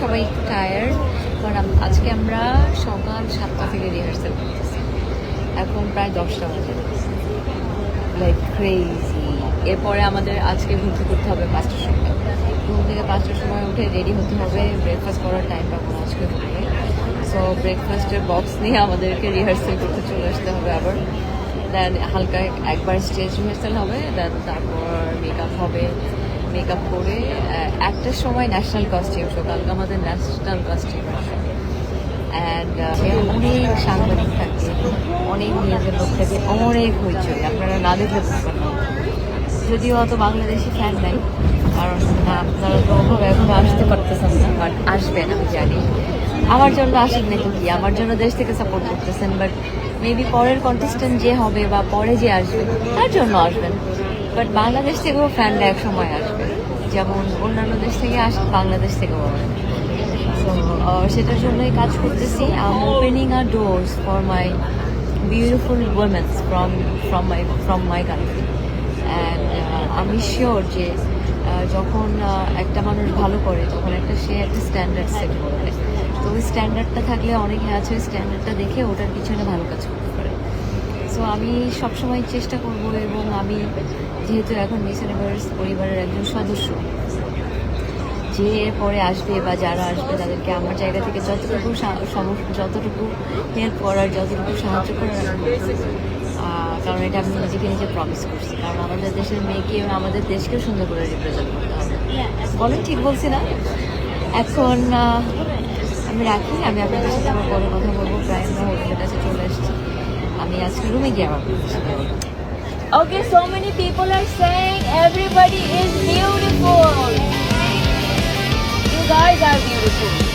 সবাই একটু টায়ার্ড কারণ আজকে আমরা সকাল সাতটা থেকে রিহার্সাল করতেছি। এখন প্রায় দশটা বাজে। লাইক ক্রেজি এরপরে আমাদের আজকে থেকে করতে হবে পাঁচটার সময়। ঘুম থেকে পাঁচটার সময় উঠে রেডি হতে হবে ব্রেকফাস্ট করার টাইম পাবো আজকে হবে সো ব্রেকফাস্টের বক্স নিয়ে আমাদেরকে রিহার্সাল করতে চলে আসতে হবে আবার। দেন হালকা একবার স্টেজ রিহার্সাল হবে দেন তারপর মেকআপ হবে। মেকআপ করে আহ, একটার সময় ন্যাশনাল কস্টিউম শো কালকে আমাদের ন্যাশনাল কস্টিউম অ্যান্ড অনেক সাংবাদিক থাকে অনেক নিউজের লোক থাকে অনেক হইচই আপনারা না দেখলে বুঝবেন যদিও অত বাংলাদেশি ফ্যান নাই কারণ আপনারা তো ওভাবে এখনও আসতে পারতেছেন না বাট আসবেন আমি জানি। আমার জন্য আসেন নাকি কি আমার জন্য দেশ থেকে সাপোর্ট করতেছেন বাট মেবি পরের কন্টেস্টেন্ট যে হবে বা পরে যে আসবে তার জন্য আসবেন। বাট বাংলাদেশ থেকেও ফ্যানরা এক সময় আসবে। যেমন অন্যান্য দেশ থেকে আসে বাংলাদেশ থেকেও আসবে সেটার জন্যই কাজ করতেছি। I opening a doors for my beautiful womens from from my from my country and আমি শিওর যে uh, যখন uh, একটা মানুষ ভালো করে তখন একটা সে একটা স্ট্যান্ডার্ড সেট করবে। তো ওই স্ট্যান্ডার্ডটা থাকলে অনেকে আছে স্ট্যান্ডার্ডটা দেখে ওটার পিছনে ভালো কাজ সো আমি সবসময় চেষ্টা করব এবং আমি যেহেতু এখন মিস ইউনিভার্স পরিবারের একজন সদস্য, যে পরে আসবে বা যারা আসবে তাদেরকে আমার জায়গা থেকে যতটুকু যতটুকু হেল্প করার, যতটুকু সাহায্য করার কারণ এটা আমি নিজেকে নিজে প্রমিস করছি। কারণ আমাদের দেশের মেয়েকে এবং আমাদের দেশকেও সুন্দর করে রিপ্রেজেন্ট করতে হবে। বলেন, ঠিক বলছি না? এখন আমি রাখি, আমি আপনাদের সাথে আমার পরে কথা বলব। প্রায় আমরা হোটেলের কাছে চলে এসেছি। আমি আজকে রুমে গিয়ে আমার Okay, so many people are saying everybody is beautiful. You guys are beautiful.